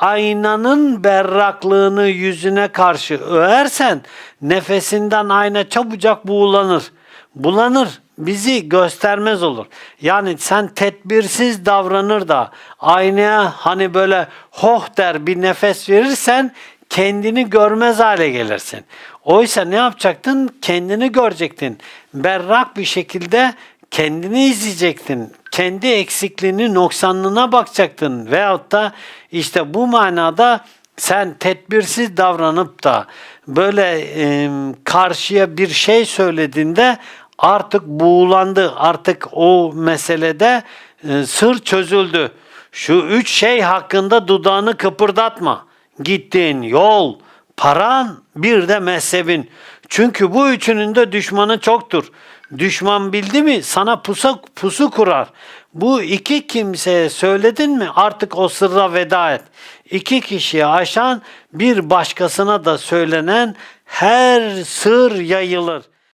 aynanın berraklığını yüzüne karşı öğersen nefesinden ayna çabucak buğulanır. Bulanır bizi göstermez olur. Yani sen tedbirsiz davranır da aynaya hani böyle hoh der bir nefes verirsen kendini görmez hale gelirsin. Oysa ne yapacaktın? Kendini görecektin. Berrak bir şekilde kendini izleyecektin. Kendi eksikliğini, noksanlığına bakacaktın. Veyahut da işte bu manada sen tedbirsiz davranıp da böyle e, karşıya bir şey söylediğinde artık buğulandı. Artık o meselede e, sır çözüldü. Şu üç şey hakkında dudağını kıpırdatma. Gittiğin yol, paran, bir de mezhebin. Çünkü bu üçünün de düşmanı çoktur. Düşman bildi mi sana pusa, pusu kurar. Bu iki kimseye söyledin mi artık o sırra veda et. İki kişiye aşan bir başkasına da söylenen her sır yayılır.